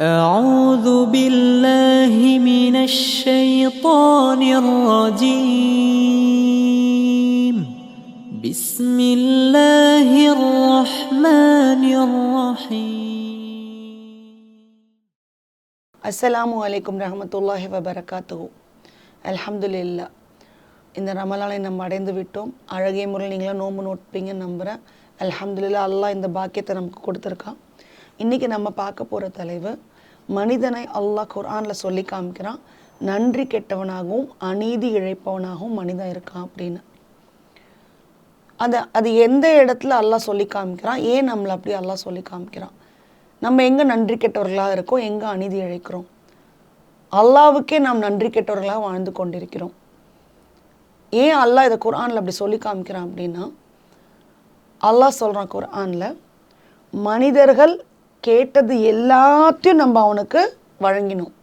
أعوذ بالله من الشيطان الرجيم بسم الله الرحمن الرحيم அஸ்ஸலாமு அலைக்கும் ரஹமத்துல்லாஹி வபரகாத்துஹு அல்ஹம்துலில்லா இந்த ரமலானை நம்ம அடைந்து விட்டோம் அழகிய முறையில் நீங்களாம் நோன்பு நோட்பீங்கன்னு நம்புகிறேன் அல்ஹம்துலில்லா அல்லாஹ் இந்த பாக்கியத்தை நமக்கு கொடுத்துருக்கான் இன்றைக்கி நம்ம பார்க்க போகிற தலைவர் மனிதனை அல்லாஹ் குர்ஆனில் சொல்லி காமிக்கிறான். நன்றி கெட்டவனாகவும் அநீதி இழைப்பவனாகவும் மனிதன் இருக்கான் அப்படின்னு. அதை அது எந்த இடத்துல அல்லாஹ் சொல்லி காமிக்கிறான்? ஏன் நம்மளை அப்படி அல்லாஹ் சொல்லி காமிக்கிறான்? நம்ம எங்கே நன்றி கெட்டவர்களாக இருக்கோம் எங்கே அநீதி இழைக்கிறோம்? அல்லாவுக்கே நாம் நன்றி கெட்டவர்களாக வாழ்ந்து கொண்டிருக்கிறோம். ஏன் அல்லாஹ் இதை குர்ஆனில் அப்படி சொல்லி காமிக்கிறான் அப்படின்னா அல்லாஹ் சொல்கிறான் குர்ஆனில் மனிதர்கள் கேட்டது எல்லாத்தையும் நம்ம அவனுக்கு வழங்கினோம்.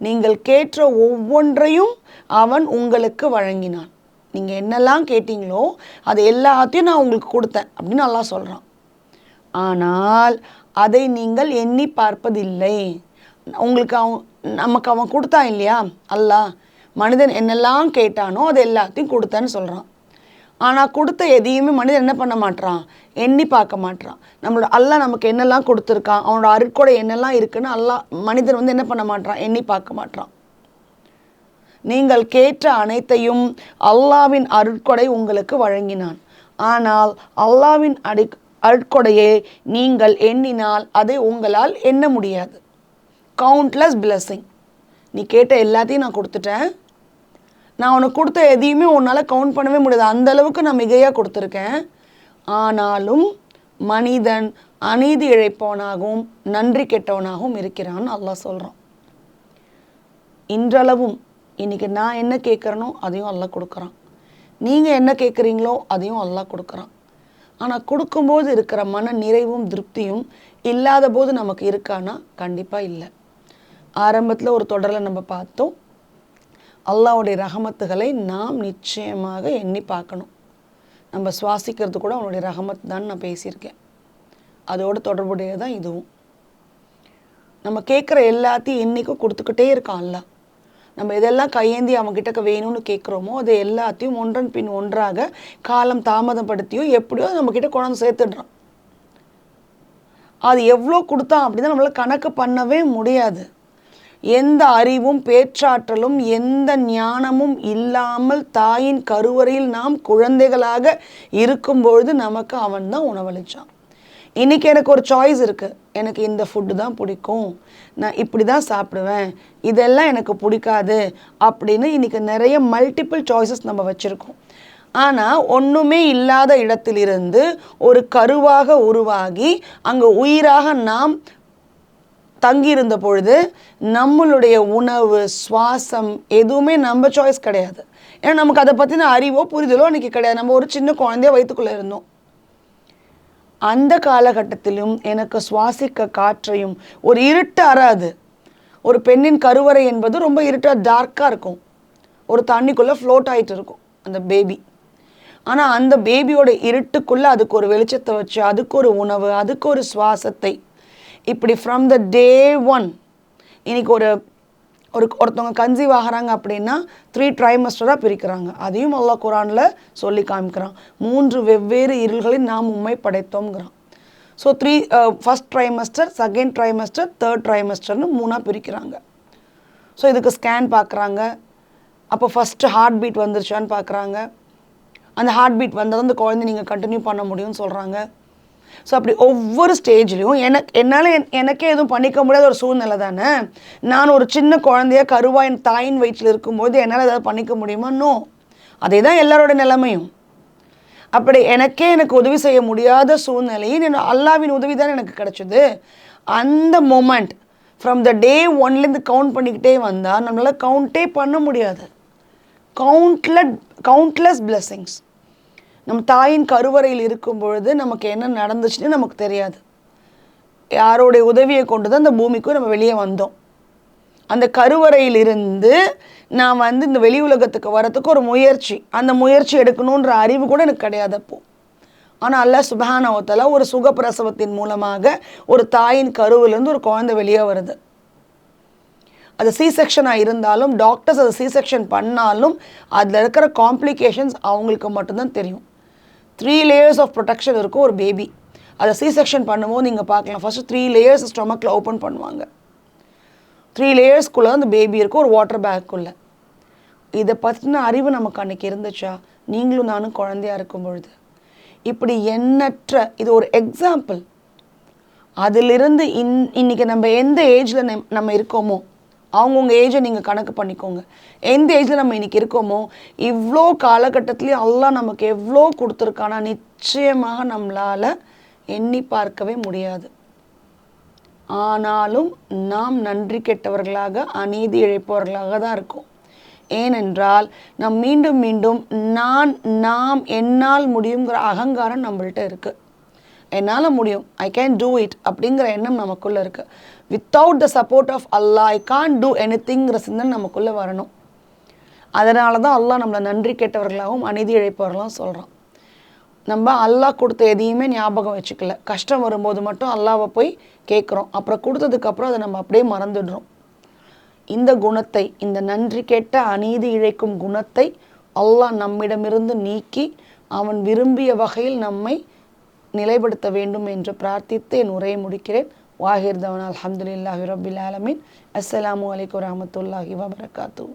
நீங்கள் கேட்ட ஒவ்வொன்றையும் அவன் உங்களுக்கு வழங்கினான். நீங்கள் என்னெல்லாம் கேட்டீங்களோ அது எல்லாத்தையும் நான் உங்களுக்கு கொடுத்தேன் அப்படின்னு நல்லா சொல்கிறான் ஆனால் அதை நீங்கள் எண்ணி பார்ப்பதில்லை. உங்களுக்கு அவன் நமக்கு அவன் கொடுத்தான் இல்லையா? அல்லா மனிதன் என்னெல்லாம் கேட்டானோ அது எல்லாத்தையும் கொடுத்தேன்னு சொல்கிறான் ஆனால் கொடுத்த எதையுமே மனிதன் என்ன பண்ண மாட்றான்? எண்ணி பார்க்க மாட்றான். நம்மளோட அல்லாஹ் நமக்கு என்னெல்லாம் கொடுத்துருக்கான் அவனோட அருட்கொடை என்னெல்லாம் இருக்குன்னு அல்லாஹ் மனிதன் வந்து என்ன பண்ண மாட்றான்? எண்ணி பார்க்க மாட்றான். நீங்கள் கேட்ட அனைத்தையும் அல்லாவின் அருட்கொடை உங்களுக்கு வழங்கினான். ஆனால் அல்லாவின் அடி அருட்கொடையை நீங்கள் எண்ணினால் அதை உங்களால் எண்ண முடியாது. Countless blessing. நீ கேட்ட எல்லாத்தையும் நான் கொடுத்துட்டேன். நான் உனக்கு கொடுத்த எதையுமே உன்னால் கவுண்ட் பண்ணவே முடியாது. அந்த அளவுக்கு நான் மிகையாக கொடுத்துருக்கேன். ஆனாலும் மனிதன் அநீதி இழைப்பவனாகவும் நன்றி கெட்டவனாகவும் இருக்கிறான்னு அல்லாஹ் சொல்கிறான் இன்றளவும் இன்றைக்கி நான் என்ன கேட்குறேனோ அதையும் அல்லாஹ் கொடுக்குறான். நீங்கள் என்ன கேட்குறீங்களோ அதையும் அல்லாஹ் கொடுக்குறான். ஆனால் கொடுக்கும்போது இருக்கிற மன நிறைவும் திருப்தியும் இல்லாத போது நமக்கு இருக்கானா? கண்டிப்பாக இல்லை. ஆரம்பத்தில் ஒரு தொடரில் நம்ம பார்த்தோம். அல்லாஹ்வுடைய ரகமத்துகளை நாம் நிச்சயமாக எண்ணி பார்க்கணும். நம்ம சுவாசிக்கிறது கூட அவனுடைய ரகமத் தான் நான் பேசியிருக்கேன். அதோட தொடர்புடையது தான் இதுவும். நம்ம கேட்குற எல்லாத்தையும் என்றைக்கும் கொடுத்துக்கிட்டே இருக்கான் அல்லாஹ். நம்ம எதெல்லாம் கையேந்தி அவங்ககிட்ட வேணும்னு கேட்குறோமோ அதை எல்லாத்தையும் ஒன்றன் பின் ஒன்றாக காலம் தாமதப்படுத்தியோ எப்படியோ நம்மக்கிட்ட கொண்டாந்து சேர்த்துடுறான். அது எவ்வளோ கொடுத்தான் அப்படின்னா நம்மளால கணக்கு பண்ணவே முடியாது. எந்த அறிவும் பேச்சாற்றலும் எந்த ஞானமும் இல்லாமல் தாயின் கருவறையில் நாம் குழந்தைகளாக இருக்கும்பொழுது நமக்கு அவன் தான் உணவளிச்சான். இன்னைக்கு எனக்கு ஒரு சாய்ஸ் இருக்குது எனக்கு இந்த ஃபுட்டு தான் பிடிக்கும். நான் இப்படி தான் சாப்பிடுவேன். இதெல்லாம் எனக்கு பிடிக்காது அப்படின்னு இன்னைக்கு நிறைய மல்டிபிள் சாய்ஸஸ் நம்ம வச்சுருக்கோம். ஆனால் ஒன்றுமே இல்லாத இடத்திலிருந்து ஒரு கருவாக உருவாகி அங்கே உயிராக நாம் தங்கியிருந்த பொழுது நம்மளுடைய உணவு சுவாசம் எதுவுமே நம்ம சாய்ஸ் கிடையாது. ஏன்னா நமக்கு அதை பற்றின அறிவோ புரிதலோ அன்றைக்கி கிடையாது. நம்ம ஒரு சின்ன குழந்தைய வயிற்றுக்குள்ளே இருந்தோம். அந்த காலகட்டத்திலும் எனக்கு சுவாசிக்க காற்றையும் ஒரு இருட்டு அறாது ஒரு பெண்ணின் கருவறை என்பது ரொம்ப இருட்டாக டார்க்காக இருக்கும். ஒரு தண்ணிக்குள்ளே ஃப்ளோட் ஆகிட்டு இருக்கும் அந்த பேபி ஆனால் அந்த பேபியோட இருட்டுக்குள்ளே அதுக்கு ஒரு வெளிச்சத்தை வச்சு அதுக்கு ஒரு உணவு அதுக்கு ஒரு சுவாசத்தை இப்படி ஃப்ரம் த டே ஒன் இன்னைக்கு ஒரு ஒரு ஒருத்தவங்க கன்சீவ் ஆகிறாங்க அப்படின்னா த்ரீ ட்ரைமஸ்டராக பிரிக்கிறாங்க. அதையும் அல்லாஹ் குரானில் சொல்லி காமிக்கிறான். மூன்று வெவ்வேறு இருள்களில் நாம் உண்மை படைத்தோங்கிறான் so three first trimester second trimester third ட்ரைமஸ்டர்னு மூணாக பிரிக்கிறாங்க. ஸோ இதுக்கு ஸ்கேன் பார்க்குறாங்க. அப்போ ஃபஸ்ட்டு ஹார்ட் பீட் வந்துருச்சான்னு பார்க்குறாங்க. அந்த ஹார்ட் பீட் வந்தால் அந்த குழந்தை நீங்கள் கண்டினியூ பண்ண முடியும்னு சொல்கிறாங்க ஸோ அப்படி ஒவ்வொரு ஸ்டேஜ்லேயும் எனக்கு என்னால் எனக்கே எதுவும் பண்ணிக்க முடியாத ஒரு சூழ்நிலை தானே? நான் ஒரு சின்ன குழந்தைய கருவா என் தாயின் வயிற்றில் இருக்கும்போது என்னால் ஏதாவது பண்ணிக்க முடியுமா? நோ அதே தான் எல்லாரோட நிலைமையும். அப்படி எனக்கே எனக்கு உதவி செய்ய முடியாத சூழ்நிலையில் என் அல்லாவின் உதவி தான் எனக்கு கிடச்சிது. அந்த மொமெண்ட் ஃப்ரம் த டே ஒன்லேருந்து கவுண்ட் பண்ணிக்கிட்டே வந்தால் நம்மளால் கவுண்டே பண்ண முடியாது. கவுண்ட்ல கவுண்ட்லெஸ் பிளெஸ்ஸிங்ஸ் நம்ம தாயின் கருவறையில் இருக்கும் பொழுது நமக்கு என்ன நடந்துச்சுன்னு நமக்கு தெரியாது. யாரோடைய உதவியை கொண்டு தான் அந்த பூமிக்கும் நம்ம வெளியே வந்தோம். அந்த கருவறையிலிருந்து நான் வந்து இந்த வெளி உலகத்துக்கு வரத்துக்கு ஒரு முயற்சி. அந்த முயற்சி எடுக்கணுன்ற அறிவு கூட எனக்கு கிடையாது அப்போ. ஆனால் அல்லாஹ் சுபஹானவத்தாலா ஒரு சுகப்பிரசவத்தின் மூலமாக ஒரு தாயின் கருவிலேருந்து ஒரு குழந்தை வெளியே வருது. அது சி செக்ஷனாக இருந்தாலும் டாக்டர்ஸ் அதை சி செக்ஷன் பண்ணாலும் அதில் இருக்கிற காம்ப்ளிகேஷன்ஸ் அவங்களுக்கு மட்டும்தான் தெரியும். த்ரீ லேயர்ஸ் ஆஃப் ப்ரொடெக்ஷன் இருக்கும் ஒரு பேபி அதை சி செக்ஷன் பண்ணும்போது நீங்கள் பார்க்கலாம். ஃபஸ்ட்டு த்ரீ லேயர்ஸ் ஸ்டொமக்கில் ஓப்பன் பண்ணுவாங்க. த்ரீ லேயர்ஸ்குள்ளே அந்த பேபி இருக்கும் ஒரு வாட்டர் பேக்குள்ளே இதை பற்றின அறிவு நமக்கு அன்றைக்கி இருந்துச்சா? நீங்களும் நானும் குழந்தையா இருக்கும் பொழுது. இப்படி எண்ணற்ற இது ஒரு எக்ஸாம்பிள் அதிலிருந்து இன் இன்னைக்கு நம்ம எந்த ஏஜில் நம்ம இருக்கோமோ அவங்கவுங்க ஏஜை நீங்கள் கணக்கு பண்ணிக்கோங்க. எந்த ஏஜில் நம்ம இன்றைக்கி இருக்கோமோ இவ்வளோ காலகட்டத்துலேயும் எல்லாம் நமக்கு எவ்வளோ கொடுத்துருக்கானா நிச்சயமாக நம்மளால் எண்ணி பார்க்கவே முடியாது. ஆனாலும் நாம் நன்றி கெட்டவர்களாக அநீதி இழைப்பவர்களாக தான் இருக்கோம். ஏனென்றால் நம் மீண்டும் மீண்டும் நான் நாம் என்னால் முடியுங்கிற அகங்காரம் நம்மள்ட்ட இருக்குது என்னால் முடியும்? ஐ கேன் டூ இட் அப்படிங்கிற எண்ணம் நமக்குள்ளே இருக்குது without the support of Allah I can do any திங்கிற சிந்தனை நமக்குள்ளே வரணும். அதனால தான் அல்லாஹ் நம்மளை நன்றி கெட்டவர்களாகவும் அநீதி இழைப்பவர்களாகவும் சொல்கிறான் நம்ம அல்லாஹ் கொடுத்த எதையுமே ஞாபகம் வச்சுக்கல. கஷ்டம் வரும்போது மட்டும் அல்லாவை போய் கேட்குறோம். அப்புறம் கொடுத்ததுக்கப்புறம் அதை நம்ம அப்படியே மறந்துடுறோம். இந்த குணத்தை இந்த நன்றி கேட்ட அநீதி இழைக்கும் குணத்தை அல்லாஹ் நம்மிடமிருந்து நீக்கி அவன் விரும்பிய வகையில் நம்மை நிலைப்படுத்த வேண்டும் என்று பிரார்த்தித்து என் உரையை முடிக்கிறேன். வாஹிர் தவன் அல்ஹம்துலில்லாஹி ரபில் ஆலமின். அஸ்லாம் அலைக்கும் வரமத்துல்லாஹி வபரகாத்தூ